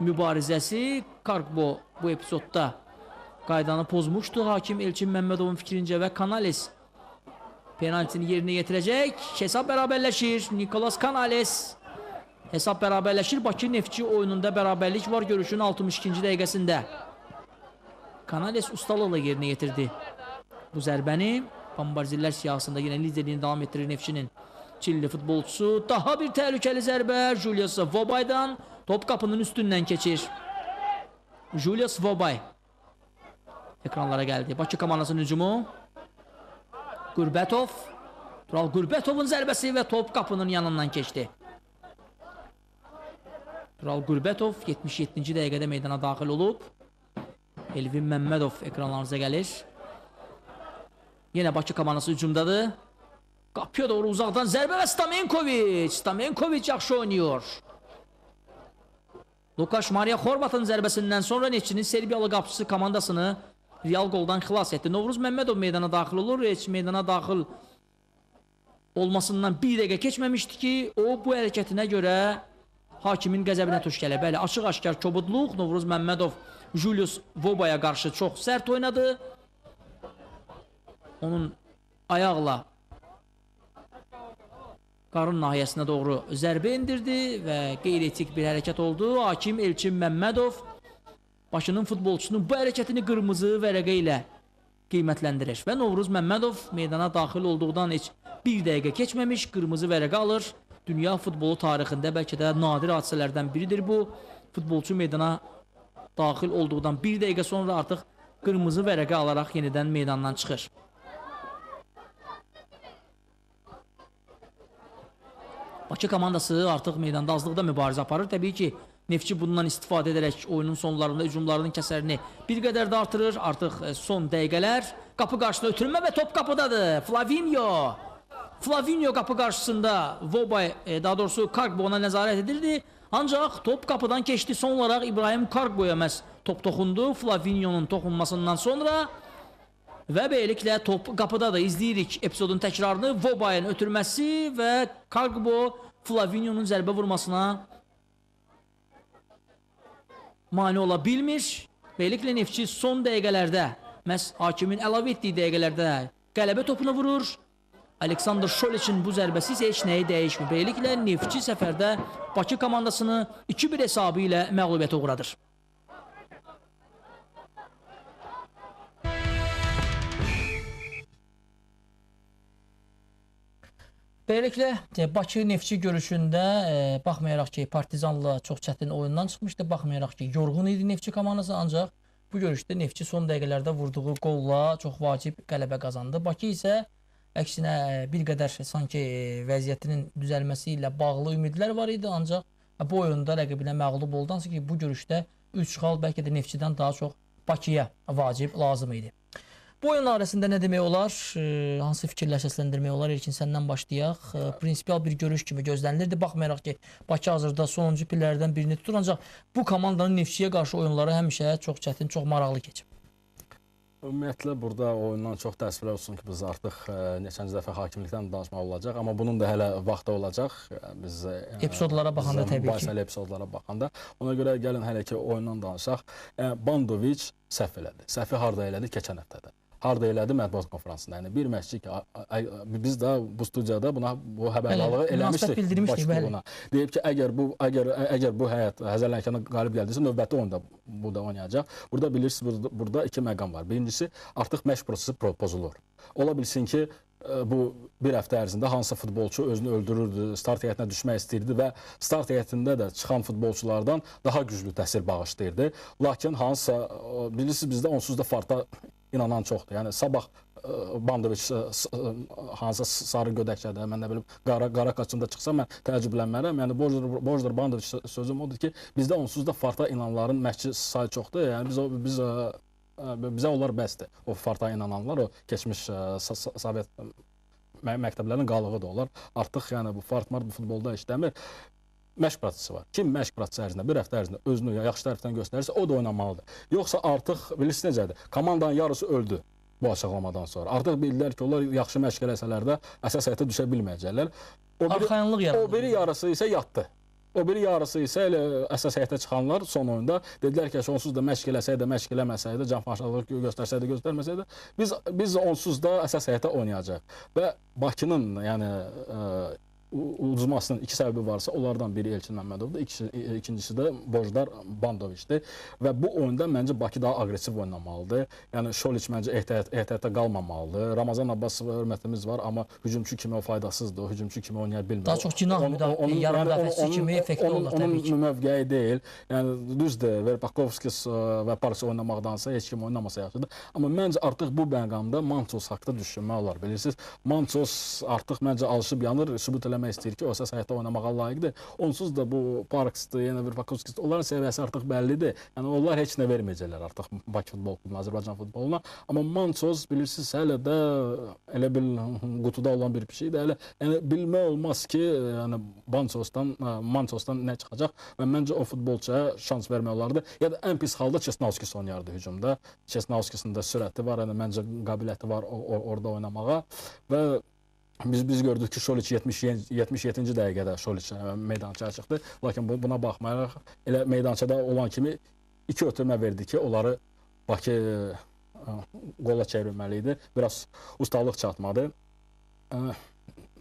mübarizəsi Kargbo bu epizodda qaydanı pozmuşdu. Hakim Elçin Məmmədovun fikrincə və Kanales penaltini yerinə yetirəcək. Hesab bərabərləşir. Nikolas Kanales hesab bərabərləşir. Bakı Neftçi oyununda bərabərlik var görüşün 62-ci dəqiqəsində. Kanales ustalıqla yerinə yetirdi bu zərbəni. Bombardierlər siyahısında yenə liderliyini davam etdirir Neftçinin. Çilli futbolçusu daha bir təhlükəli zərbə Julius Vobay'dan top qapının üstündən keçir. Julius Vobay ekranlara gəldi. Bakı komandasının hücumu. Qurbətov. Tural Qurbətovun zərbəsi və top qapının yanından keçdi. Tural Qurbətov 77-ci dəqiqədə meydana daxil olub. Elvin Məmmədov ekranlarınıza gəlir. Yenə Bakı komandası hücumdadır. Qapıya doğru uzaqdan zərbə və Stamenkovic. Stamenkovic yaxşı oynayır. Lukaş Maria Horvat'ın zərbəsindən sonra Neftçinin Serbiyalı qapıcısı komandasını Real qoldan xilas etdi. Novruz Məmmədov meydana daxil olur. Heç meydana daxil olmasından bir dəqiqə keçməmişdi ki, o bu hərəkətinə görə hakimin qəzəbinə tuş gəlir. Bəli, açıq-aşkar kobudluq Novruz Məmmədov Julius Vobaya qarşı çox sərt oynadı. Onun ayaqla qarın nahiyəsinə doğru zərbə endirdi və qeyri-etik bir hərəkət oldu. Hakim Elçin Məmmədov başının futbolçunun bu hərəkətini qırmızı vərəqə ilə qiymətləndirir və Novruz Məmmədov meydana daxil olduqdan heç bir dəqiqə keçməmiş qırmızı vərəqə alır. Dünya futbolu tarixində bəlkə də nadir hadisələrdən biridir bu. Futbolçu meydana daxil olduqdan bir dəqiqə sonra artıq qırmızı vərəqə alaraq yenidən meydandan çıxır. Bakı komandası artıq meydanda azlıqda mübarizə aparır. Təbii ki, Neftçi bundan istifadə edərək oyunun sonlarında hücumlarının kəsərini bir qədər də artırır. Artıq e, son dəqiqələr qapı qarşısında ötürülmə və top qapıdadır. Flavinho. Flavinho qapı qarşısında Vobay, e, daha doğrusu Kargbo ona nəzarət edirdi. Ancaq top qapıdan keçdi. Son olaraq İbrahim Kargboya məhz top toxundu. Flavinho'nun toxunmasından sonra və beləliklə top qapıda da izləyirik epizodun təkrarını. Vobayın ötürməsi və Kargbo Flavinho'nun zərbə vurmasına mane ola bilmir. Beləliklə son dəqiqələrdə, məhz hakimin əlavə etdiyi dəqiqələrdə qələbə topunu vurur. Aleksandr Şoliçin bu zərbəsi isə heç nəyi dəyişmir. Beləliklə Neftçi səfərdə Bakı komandasını 2-1 hesabı ilə məğlubiyyətə uğradır. Beləliklə e, Bakı Neftçi görüşündə e, baxmayaraq ki, Partizanla çox çətin oyundan çıxmışdı, baxmayaraq ki, yorğun idi Neftçi komandası, ancaq bu görüşdə Neftçi son dəqiqələrdə vurduğu qolla çox vacib qələbə qazandı. Bakı isə əksinə e, bir qədər sanki e, vəziyyətinin düzəlməsi ilə bağlı ümidlər var idi, ancaq bu oyunda rəqibinə məğlub oldu, hansı ki, bu görüşdə 3 xal bəlkə də Neftçidən daha çox Bakıya vacib lazım idi. Bu oyun arasında nə demək olar? E, hansı fikirlər səsləndirmək olar? İlkin səndən başlayaq. E, prinsipial bir görüş kimi gözlənilirdi. Baxmayaraq ki, Bakı hazırda sonuncu pillərdən birini tutur, ancaq bu komandanın Neftçiyə qarşı oyunları həmişə çox çətin, çox maraqlı keçib. Ümumiyyətlə burada oyundan çox təəssüflər olsun ki, biz artıq ə, neçənci dəfə hakimlikdən danışmaq olacaq, amma bunun da hələ vaxtı olacaq. Biz ə, Epizodlara baxanda təbii ki. mübahisəli epizodlara baxanda. Ona görə gəlin hələ ki oyundan danışaq. Bandoviç səhv elədi. Səhvi harda elədi? Keçən həftədə. Harda elədi mətbuat konfransında. Yəni bir a- biz də bu studiyada buna bu xəbərdarlığı eləmişdik. bildirmişdik, bəli. Deyib ki, əgər bu əgər əgər bu həyat Həzərlənkəndə qalib gəldiysə, növbəti oyunda bu da oynayacaq. Burada bilirsiniz burada, burada iki məqam var. Birincisi, artıq məşq prosesi pro- pozulur. Ola bilsin ki, ə, bu bir həftə ərzində hansısa futbolçu özünü öldürürdü, start heyətinə düşmək istəyirdi və start heyətində də çıxan futbolçulardan daha güclü təsir bağışlayırdı. Lakin hansısa ə, bilirsiniz bizdə onsuz da farta inanan çoxdur. Yəni sabah ə, Bandoviç s- ə, hansısa sarı gödəkçədə, mən nə bilim qara qara qaçında çıxsa mən təəccüblənmərəm. Yəni Bojdar Bojdar Bandoviç sö- sözüm odur ki, bizdə onsuz da farta inananların məşqçi sayı çoxdur. Yəni biz biz bizə onlar bəsdir. O farta inananlar, o keçmiş Sovet mə- məktəblərinin qalığı da onlar. Artıq yəni bu fartmar bu futbolda işləmir. Məşq prosesi var. Kim məşq prosesi ərzində bir həftə ərzində özünü yaxşı tərəfdən göstərirsə, o da oynamalıdır. Yoxsa artıq bilirsiniz necədir? Komandanın yarısı öldü bu açıqlamadan sonra. Artıq bildilər ki, onlar yaxşı məşq eləsələr də əsas həyata düşə bilməyəcəklər. O biri, o biri yarısı isə yatdı. O biri yarısı isə elə əsas heyətə çıxanlar son oyunda dedilər ki, onsuz da məşq eləsəydi, məşq eləməsəydi, canfahşalıq göstərsəydi, göstərməsəydi, biz biz onsuz da əsas heyətə oynayacaq. Və Bakının, yəni ə, u- uduzmasının iki səbəbi varsa, onlardan biri Elçin Məmmədovdur, ikisi, i- ikincisi də Bojdar Bandoviçdir və bu oyunda məncə Bakı daha aqressiv oynamalıdır. Yəni Şoliç məncə ehtiyat ehtiyatda qalmamalıdır. Ramazan Abbasova hörmətimiz var, amma hücumçu kimi o faydasızdır, o hücumçu kimi oynaya bilmir. Daha çox cinah yarım müdafiəçisi kimi effektli onun- olur təbii ki. Onun mövqeyi deyil. Yəni düzdür, Verpakovskis ə, və Paris oynamaqdansa heç kim oynamasa yaxşıdır. Amma məncə artıq bu məqamda Manços haqqında düşünmək olar. Bilirsiniz, Manços artıq məncə alışıb yanır, sübut eləmək istəyir ki, o əsas həyatda oynamağa layiqdir. Onsuz da bu Parksdır, yenə Verpakovskis, onların səviyyəsi artıq bəllidir. Yəni onlar heç nə verməyəcəklər artıq Bakı futbol klubuna, Azərbaycan futboluna. Amma Manços bilirsiniz, hələ də elə bil qutuda olan bir pişikdir. Hələ yəni bilmək olmaz ki, yəni Mançosdan, Mançosdan nə çıxacaq və məncə o futbolçuya şans vermək olardı. Ya da ən pis halda Çesnavskis oynayardı hücumda. Çesnavskisin də sürəti var, yəni məncə qabiliyyəti var o, o, orada oynamağa və biz biz gördük ki, Şoliç 70 77-ci dəqiqədə Şoliç meydançaya çıxdı. Lakin bu, buna baxmayaraq elə meydançada olan kimi iki ötürmə verdi ki, onları Bakı ə, qola çevirməli idi. Biraz ustalıq çatmadı. Ə,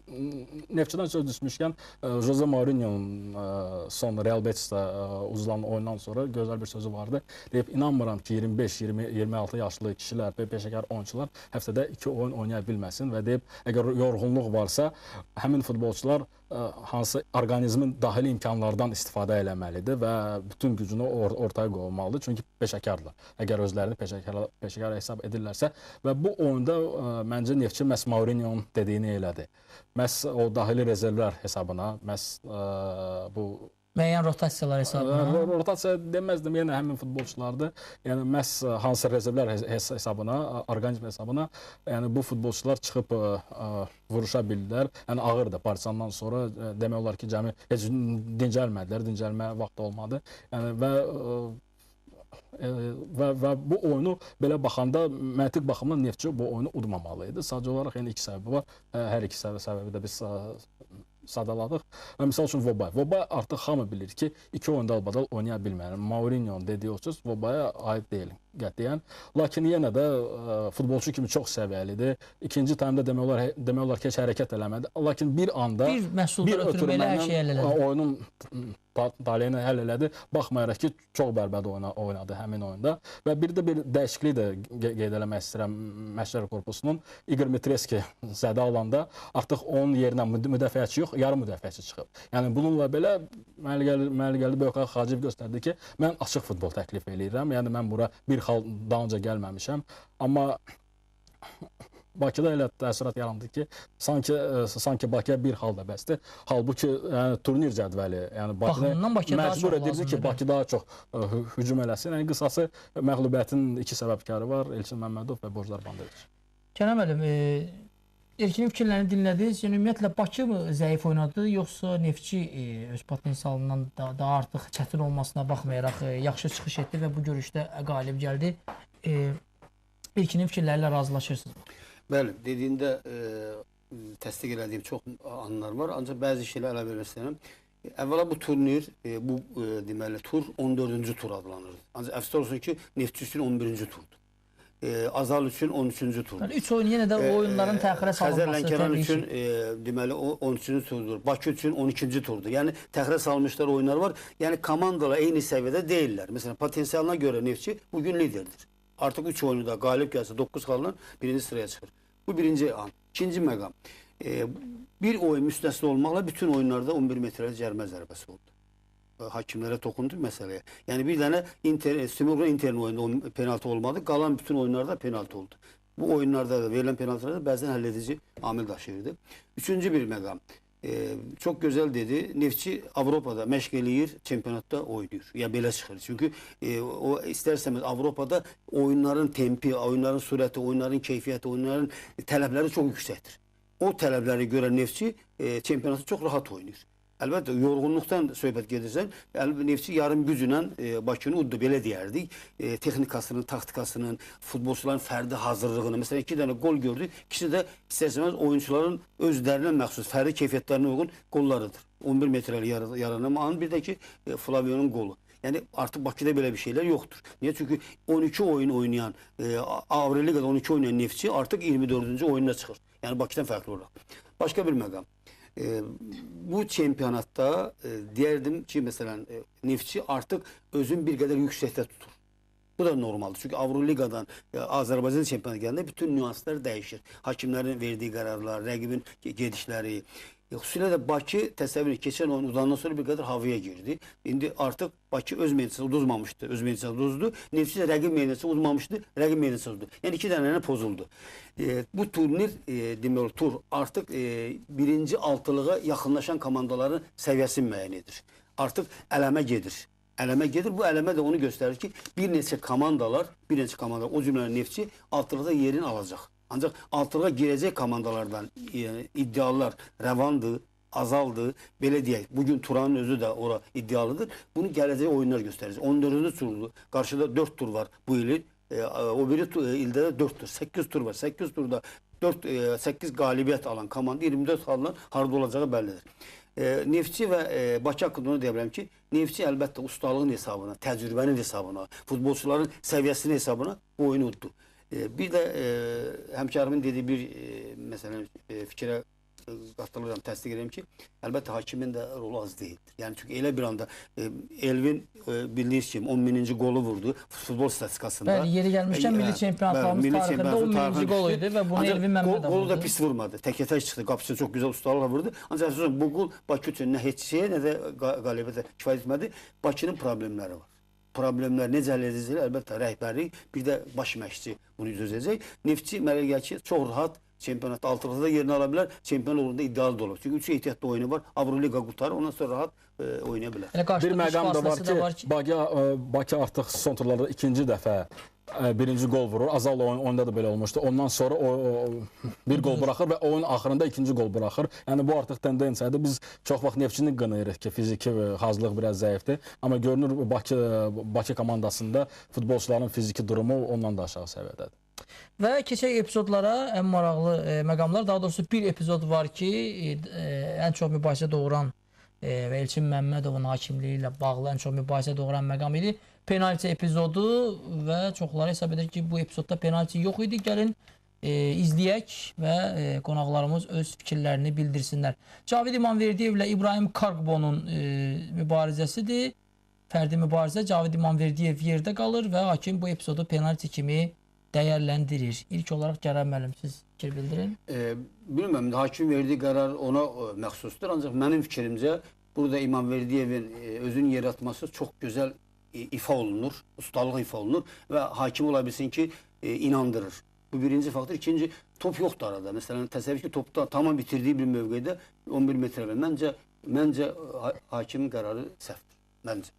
Neftçidən söz düşmüşkən ə, Jose Mourinho'nun ə, son Real Betis'də ə, uzulan oyundan sonra gözəl bir sözü vardı. Deyib inanmıram ki 25, 20, 26 yaşlı kişilər peşəkar oyunçular həftədə 2 oyun oynaya bilməsin və deyib əgər yorğunluq varsa, həmin futbolçular hansı orqanizmin daxili imkanlardan istifadə eləməlidir və bütün gücünü or ortaya qoymalıdır. Çünki peşəkardırlar. Əgər özlərini peşəkar peşəkar hesab edirlərsə və bu oyunda ə, məncə Neftçi məhz Mourinho'nun dediyini elədi. Məhz o daxili rezervlər hesabına, məhz ə, bu Müəyyən rotasiyalar hesabına. Ro- Rotasiya deməzdim, yenə həmin futbolçulardır. Yəni məhz ə, hansı rezervlər hes- hes- hesabına, orqanizm hesabına, yəni bu futbolçular çıxıb ə, ə, vuruşa bildilər. Yəni ağırdı Partisandan sonra ə, demək olar ki, cəmi heç dincəlmədilər, dincəlmə vaxtı olmadı. Yəni və ə, və və bu oyunu belə baxanda məntiq baxımdan Neftçi bu oyunu udmamalı idi. Sadəcə olaraq yəni iki səbəbi var. Hər iki səbəbi, də biz sadaladıq. Və misal üçün Vobay. Vobay artıq hamı bilir ki, iki oyunda albadal oynaya bilmir. Mourinho'nun dediyi o söz Vobaya aid deyil qətiyyən. Lakin yenə də ə, futbolçu kimi çox səviyyəlidir. İkinci taymda demək olar demək olar ki, heç hərəkət eləmədi. Lakin bir anda Bir məhsullar ötürməyə hər şey elədi. oyunun ta- taleyini həll elədi. Baxmayaraq ki, çox bərbəd oyna, oynadı həmin oyunda və bir də bir dəyişiklik də qe- qeyd eləmək istəyirəm məşqçilər korpusunun Igor Mitreski zədə alanda artıq onun yerinə müd- müdafiəçi yox, yarım müdafiəçi çıxıb. Yəni bununla belə Məliqəli Məliqəli Böyükay Hacıyev göstərdi ki, mən açıq futbol təklif eləyirəm. Yəni mən bura bir xal daha öncə gəlməmişəm, amma Bakıda elə təəssürat yarandı ki, sanki ə, sanki Bakıya bir hal da bəsdir. Halbuki yəni turnir cədvəli, yəni daha məcbur edirdi ki, Bakı daha çox ə, hü- hücum eləsin. Yəni qısası məğlubiyyətin iki səbəbkarı var, Elçin Məmmədov və Borcar Banderoviç. Kənan müəllim, e, Elkinin fikirlərini dinlədiniz. Yəni ümumiyyətlə Bakı mı zəif oynadı, yoxsa Neftçi e, öz potensialından da, daha artıq çətin olmasına baxmayaraq e, yaxşı çıxış etdi və bu görüşdə qalib gəldi. E, İlkinin fikirləri ilə razılaşırsınız. Bəli, dediyində e, təsdiq elədiyim çox anlar var, ancaq bəzi şeylər əlavə etmək istəyirəm. Əvvəla bu turnir, e, bu e, deməli tur 14-cü tur adlanır. Ancaq əfsus olsun ki, Neftçi üçün 11-ci turdur. E, Azal üçün 13-cü turdur. Yəni 3 oyun yenə də o oyunların təxirə salınması Xəzər Lənkəran təbii üçün e, deməli o 13-cü turdur. Bakı üçün 12-ci turdur. Yəni təxirə salmışlar oyunlar var. Yəni komandalar eyni səviyyədə deyillər. Məsələn, potensialına görə Neftçi bu gün liderdir. Artıq 3 oyunda qalib gəlsə 9 xalla birinci sıraya çıxır. Bu birinci an. İkinci məqam. E, bir oyun müstəsna olmaqla bütün oyunlarda 11 metrəlik cərimə zərbəsi oldu. E, hakimlere dokundu meseleye. Yani bir tane inter, e, Sümürgen Inter'in oyunda penaltı olmadı. Kalan bütün oyunlarda penaltı oldu. Bu oyunlarda da verilen penaltılarda bazen halledici amel taşıyordu. Üçüncü bir megam. Ee, çok güzel dedi. Nefçi Avrupa'da Meşgeliyir şampiyonatta oynuyor. Ya böyle çıkar. Çünkü e, o isterseniz Avrupa'da oyunların tempi, oyunların sureti, oyunların keyfiyeti, oyunların talepleri çok yüksektir. O talepleri gören Nefçi e, şampiyonatı çok rahat oynuyor. Əlbəttə yorğunluqdan söhbət gedirsən, əlbəttə Neftçi yarım güclə e, Bakını uddu belə deyərdik. E, texnikasının, taktikasının, futbolçuların fərdi hazırlığını. Məsələn, iki dənə gol gördük. İkisi də istərsəmiz oyunçuların özlərinə məxsus fərdi keyfiyyətlərinə uyğun qollarıdır. 11 metrəlik yar- yaranma bir də ki e, Flavio'nun qolu. Yəni artıq Bakıda belə bir şeylər yoxdur. Niyə? Çünki 12 oyun oynayan, e, Avroligada 12 oynayan Neftçi artıq 24-cü oyuna çıxır. Yəni Bakıdan fərqli olaraq. Başqa bir məqam. E, bu çempiyonatta e, derdim ki mesela e, Nefçi artık özün bir kadar yüksekte tutur. Bu da normal. Çünkü Avroliga'dan e, Azerbaycan şampiyonu geldiğinde bütün nüanslar değişir. Hakimlerin verdiği kararlar, rakibin gedişleri, e, Hususiyle de Bakı tesevvür keçen olan uzandan sonra bir kadar havaya girdi. Şimdi artık Bakı öz meclisine uzmamıştı. Öz meclisine uzdu. Nefsi de rəqib meclisine uzmamıştı. Rəqib meclisine uzdu. Yani iki tane pozuldu. E, bu turnir e, demek olur, tur artık e, birinci altılığa yakınlaşan komandaların seviyesi müəyyenidir. Artık eleme gedir. Eleme gelir. Bu eleme de onu gösterir ki bir neçe komandalar, bir neçe komandalar o cümleler nefçi altılıda yerini alacak. Ancaq altılığa girəcək komandalardan e, iddialar rəvandır, azaldı. Belə deyək, bugün Turanın özü də ora iddialıdır. Bunu gələcək oyunlar göstərəcək. 14-cü turdu. Qarşıda 4 tur var bu ilin. E, o biri e, ildə də 4 tur. 8 tur var. 8 turda 4 e, 8 qalibiyyət alan komanda 24 alınan harda olacağı bəllidir. E, Neftçi və e, Bakı haqqında onu ki, Neftçi əlbəttə ustalığın hesabına, təcrübənin hesabına, futbolçuların səviyyəsinin hesabına bu oyunu uddu. Ee, bir de e, hemşerimin dediği bir e, mesela e, fikire katılırım, tasdik ederim ki elbette hakimin de rolü az değildir. Yani çünkü öyle bir anda e, Elvin e, bildiğiniz gibi 11. golü vurdu futbol statistikasında. Ben yeri gelmişken e, milli çempiyonatlarımız milli tarihinde 11. golüydü ve bunu ancak Elvin Mehmet gol, Golü da pis vurmadı. Teke tek çıktı. Kapısını çok güzel ustalarla vurdu. Ancak bu gol Bakü için ne hiç şeye ne de galibiyete kifayet etmedi. Bakı'nın problemleri var. Problemlər necə həll edəcəklər? Əlbəttə rəhbərlik, bir də baş məşqçi bunu çözəcək. Neftçi mənə gəlir ki, çox rahat çempionatda altılıqda yerini ala bilər. Çempion uğrunda iddialı da olur. Çünki üç ehtiyatlı oyunu var. Avroliqa qutarır. Ondan sonra rahat e, oynaya bilər. Bir məqam da var ki, Bakı, ə, Bakı artıq son turlarda ikinci dəfə birinci gol vurur. Azal oyun, oyunda da belə olmuşdu. Ondan sonra o, o bir gol buraxır və oyun axırında ikinci gol buraxır. Yəni bu artıq tendensiyadır. Biz çox vaxt Neftçini qınayırıq ki, fiziki hazırlıq biraz zəifdir. Amma görünür Bakı Bakı komandasında futbolçuların fiziki durumu ondan da aşağı səviyyədədir. Və keçək epizodlara ən maraqlı e, məqamlar, daha doğrusu bir epizod var ki, e, e, ən çox mübahisə doğuran e, Elçin Məmmədovun hakimliyi ilə bağlı ən çox mübahisə doğuran məqam idi. Penalti epizodu və çoxları hesab edir ki, bu epizodda penalti yox idi. Gəlin e, izləyək və e, qonaqlarımız öz fikirlərini bildirsinlər. Cavid İmanverdiyev ilə İbrahim Karqbonun e, mübarizəsidir. Fərdi mübarizə Cavid İmanverdiyev yerdə qalır və hakim bu epizodu penalti kimi dəyərləndirir. İlk olaraq Cərəb müəllim siz fikir bildirin. E, bilmirəm, hakim verdiyi qərar ona e, məxsusdur. Ancaq mənim fikrimcə burada İmamverdiyevin e, özünü yaratması çox gözəl ifa olunur, ustalıq ifa olunur və hakim ola bilsin ki, e, inandırır. Bu birinci faktor. İkinci, top yoxdur arada. Məsələn, təsəvvür ki, topda tamam bitirdiyi bir mövqedə 11 metrə. Məncə məncə ha hakimin qərarı səhvdir. Məncə.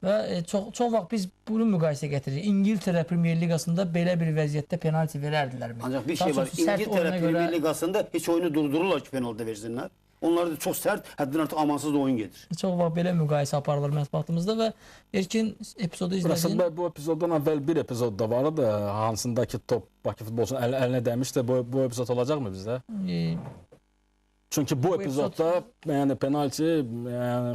Və e, çox çox vaxt biz bunu müqayisə gətiririk. İngiltərə Premyer Liqasında belə bir vəziyyətdə penalti verərdilərmi? Ancaq bir Daha şey var. İngiltərə Premyer görə Liqasında heç oyunu durdururlar ki, penaltı versinlər. Onlar da çox sərt, həddən artıq amansız da oyun gedir. çox vaxt belə müqayisə aparılır mətbuatımızda və Erkin epizodu Burası izləyin. bu epizoddan əvvəl bir epizod da var idi, hansındakı top Bakı futbolçunun əl, əlinə dəymişdi. Bu bu epizod olacaqmı bizdə? E, Çünki bu Bu epizodda yəni penalti yəni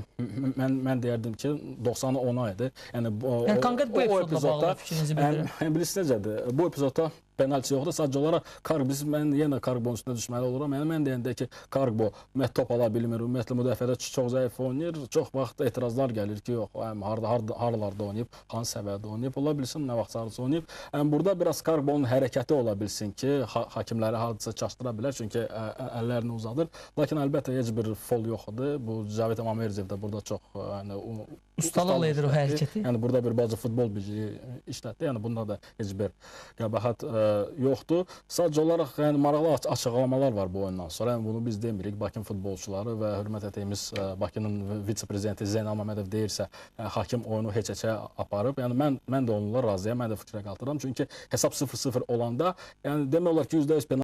mən mən deyərdim ki 90-a 10-a idi. Yəni bu yəni konkret bu epizodla bağlı fikrinizi bildirin. yəni bilirsiniz necədir? Bu epizodda penalti yoxdur. Sadəcə olaraq Karg biz mən yenə Kargbonun üstünə düşməli oluram. Yəni mən deyəndə ki, ümumiyyətlə top ala bilmir. Ümumiyyətlə müdafiədə çox zəif oynayır. Çox vaxt etirazlar gəlir ki, yox, həm harda harda haralarda oynayıb, hansı səviyyədə oynayıb, ola bilsin nə vaxt sarısı oynayıb. Yəni burada biraz Kargbonun hərəkəti ola bilsin ki, ha hakimləri hadisə çaşdıra bilər çünki ə, əllərini uzadır. Lakin əlbəttə heç bir fol yox idi. Bu Cavid Amamerzev də burada çox yəni Ustalıqla edir o hərəkəti. Yəni burada bir bacı futbol bici işlətdi. Yəni bunda da heç bir qəbahət ə, yoxdur. Sadəcə olaraq yəni maraqlı aç- açıqlamalar var bu oyundan sonra. Yəni bunu biz demirik. Bakın futbolçuları və hörmət etdiyimiz ə, Bakının vitse-prezidenti Zeynal Məmmədov deyirsə, ə, hakim oyunu heç-heçə aparıb. Yəni mən mən də onunla razıyam. Mən də fikrə qatıram. Çünki hesab 0-0 olanda, yəni demək olar ki, %100 penalti